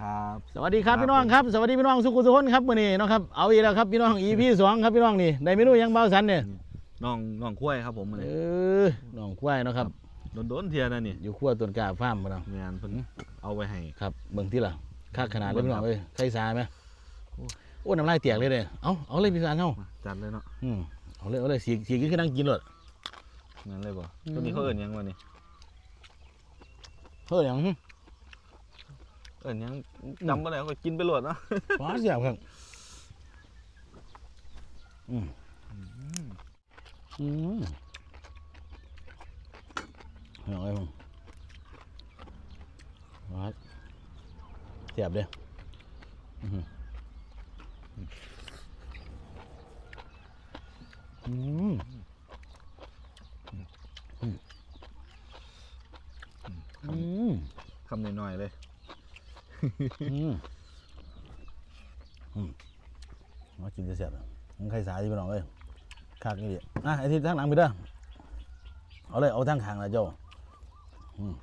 ครับสวัสดีครับครับพี่น้องครับสวัสดีพี่น้องสุขุมสุขนครับมื้อนี้เนาะครับเอาอีกแล้วครับพี่น้อง EP สองครับพี่น้องนี่ได้เมนูหยังเบาสันเนี่ยน้องน้องคุ้ยครับผมมื้อเอนี้อน้องควายเนาะครับโดนๆเทียนะนี่อยู่ขั้วต้นกล้าฟาร์มบ่เนาะงานเพิ่นเอาไว้ให้ ครับเบิ่งที่ล่ะค่าขนาดเลยพี่น้องเบิ่งครับเอ้ยไข่สาไหมโอ้น้ำลายเตียกเลยเด้เอาเอาเลยพี่สารเฮามาจัดเลยเนาะอืมเอาเลยเอาเลยสีสีคือนั่งกินเลย งั้นเลยบ่อืม ตัวนี้เขาเอิ้นหยังวะนี่เฮ้ยหยังหึ เอิ้นหยังจำบ่ได้ก็กินไปโลดเนาะฟ้าเสียบครับอืมอืมเอาไว้มึงว้าเสียบเด้ออื้อหืออืมอืมอืมคำน้อยๆเลยอื มอืมมากินจะเสียบมึงใครสายที่พี่น้องเอ้ยคากนี่ดิอะไอ้ที่ทั้งหลังไปเด้อเอาเลยเอาทั้งขางละเจ้าอืม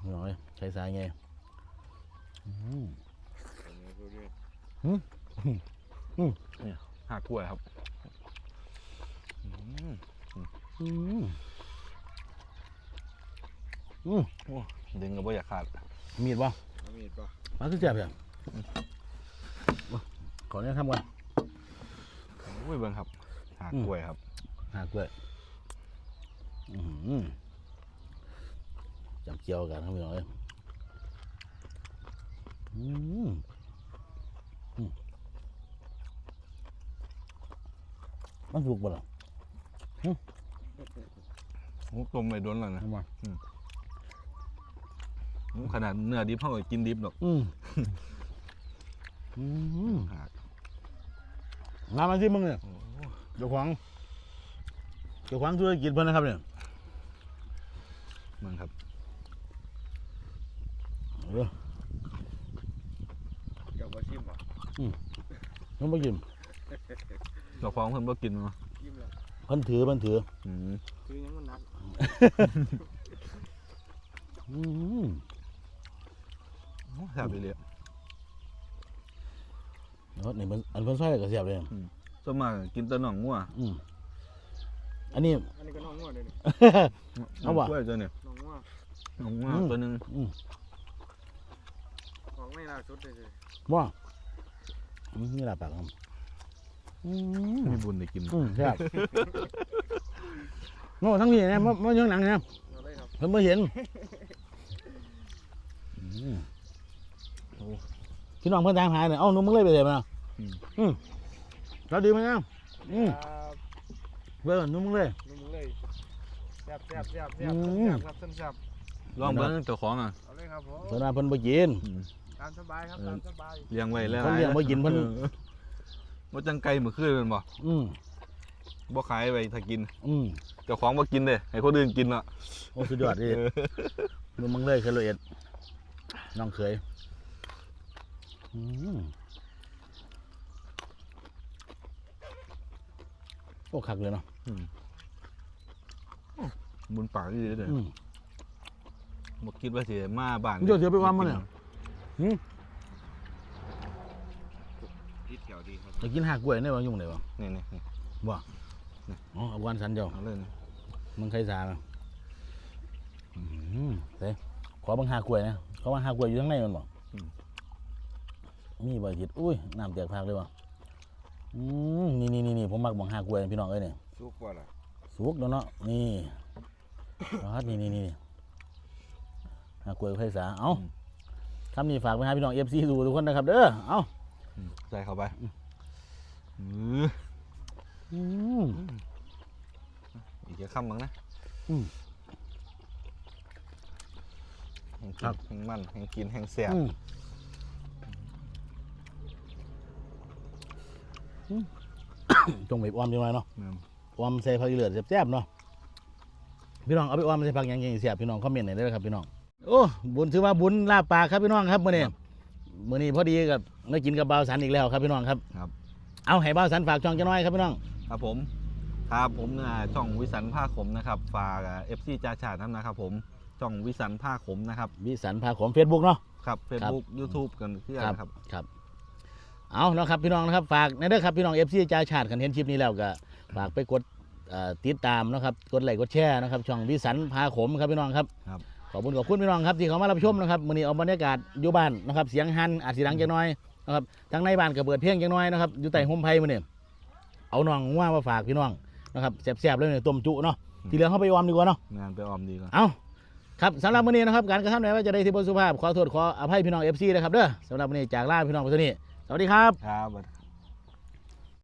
พี่น้องเอ้ยใครสายไงอืมหากกล้วยครับอืมอืม อืมดึงก็บ่อยากขาดมีดป่ะมีดปะมาคือเสียบอย่างขอเนี่ยทำก่อนอุ้ยเบิ่งครับ หากอืมกล้วยครับ หากเลยอือหือจำเจียวกันครับพี่น้องเอ้ยอืมอืมมันสุกบ่ล่ะโอ้ต้มไปโดนแล้วนะทำไมาโอ้ ขนาดเนื้อดิบเฮาก็กินดิบดอกอืมอืมหากงานมาที่มึงเนี่ยโอ้เจ้าของเจ้าของธุรกิจเพิ่นนะครับเนี่ยเบิ่งครับเออเจ้าบ่ชิมปะมันบ่ยิ้มเจ้าของเพิ่นบ่กินเนาะชิมแล้วเพิ่นถือเพิ่นถือ อืมคือยังมันหนัก อืมโอ้ แซ่บไปเลยเนาะนี่มันอันเพิ่นซอยก็เสียบเลยส่วนมากกินแต่น่องงัวอืมอันนี้ อันนี้ก็น้องงัวเลยนี่เอาว่ะ กล้วยตัวเนี่ยน้องงัวน่องงัวอืม ตัวหนึงอืมของไม่ล่าสุดเลยสิว่าอืมนี่ล่ะปากครับอืมมีบุญได้กินอืมแซ่บโง่ทั้งนี้นะมามายังหนังนะเอาเลยครับ เพิ่นบ่เห็นอืมโอ้ พี่น้องเพิ่นตามหาเนี่ยเอ้าหนุ่มมึงเลยไปเลยมาอืม อืมเราดีมั้ยนะอืมครับเบิ่งหนุ่มมึงเลยนุ่มเลยแซ่บแซ่บแซ่บแซ่บอืม แซ่บครับแซ่บลองเบิ่งเจ้าของอะเอาเลยครับผมเพิ่นว่าเพิ่นบ่กิน อืมตามสบายครับเออตามสบายเลี้ยงไว้แล้วเพิ่นเลี้ยงบ่กินเพิ่นบ่จังไก่มื้อคืนแม่นบ่อืมบ่ขายไว้ถ้ากินอืมเจ้าของบ่กินเด้ให้คนอื่นกินละโอ้สุดยอดดิหนุ่มมึงเลยเคยละเอียดน้องเคยอืม โอ้คักเลยเนาะบุญปากดีเด้ออืมบ่คิดว่าสิมาบ้านมึงจะเสียไปวางมันเนี่ยพิษเขียวดีครับจะกินหักกล้วยได้บ่ยุ่งได้บ่นี่นี่นี่อ๋อเอาวันสันเจ้าเอาเลยนะมึงเคยสามั้ยอืมเด้ขอบังหักกล้วยนะขอบังหักกล้วยอยู่ข้างในมันบ่ มีบ่คิดอุ้ยน้ำแตกพากเลยบ่อืมนี่นี่นี่นี่ผมมักบังหักกล้วยพี่น้องเอ้ยเนี่ยสุกกว่าล่ะสุกแล้วเนาะนี่รัดนี่นี่นี่หากล้วยไผ่สาเอาคำนี้ฝากไปหาพี่น้องเอฟซีดูทุกคนนะครับเด้อเอาอืมใส่เข้าไปอืออืมอีกจะคำมั้งนะอืมแห้งครักิบนแห้งมันแห้งกินแห้งแซ่บ อืมอืม จงไปออมจังไงเนาะอืมออมใส่ผักอีเลือดแซ่บๆเนาะพี่น้องเอาไปออมใส่ผักหยังไงแซ่บพี่น้องคอมเมนต์หน่อยได้เลยครับพี่น้องโอ้บุญถือว่าบุญลาบปากครับพี่น้องครับมื้อนี้มื้อนี้พอดีกับได้กินกับบ่าวสันอีกแล้วครับพี่น้องครับครับ เอาให้บ่าวสันฝากช่องจะน้อยครับพี่น้องครับผมครับผมนะช่องวิสันผ้าขมนะครับ ฝากเอฟซีจ่าชาตินะครับ ผมช่องวิสันผ้าขมนะครับ วิสันพาขมเฟซบุ๊กเนาะครับเฟซบุ๊กยูทูบกันคือกันครับครับ เอาเนาะครับพี่น้องนะครับฝากในเด้อครับพี่น้องเอฟซีจ่าชาติกันเห็นคลิปนี้แล้วก็ฝากไปกดเอ่อติดตามนะครับกดไลค์กดแชร์นะครับช่องวิสันพาขมครับพี่น้องครับครับขอบคุณขอบคุณพี่น้องครับที่เขามารับชมนะครับมื้อนี้เอาบรรยากาศอยู่บ้านนะครับเสียงหันอาจสิดังจังน้อยนะครับทั้งในบ้านก็เปิดเพลงจังน้อยนะครับอยู่ใต้ห่มไผ่มื้อนี้เอาน้องว่ามาฝากพี่น้องนะครับแซ่บๆเลยเนี่ยต้มจุเนาะที่เหลือเขาไปออมดีกว่าเนาะงานไปออมดีกว่าเอาครับสำหรับมื้อนี้นะครับการกระทำไหนว่าจะได้ที่บนสุภาพขอโทษขออภัยพี่น้องเอฟซีนะครับเด้อสำหรับมื้อนี้จากลาพี่น้องไปเท่านี้ สวัสดีครับ ครับ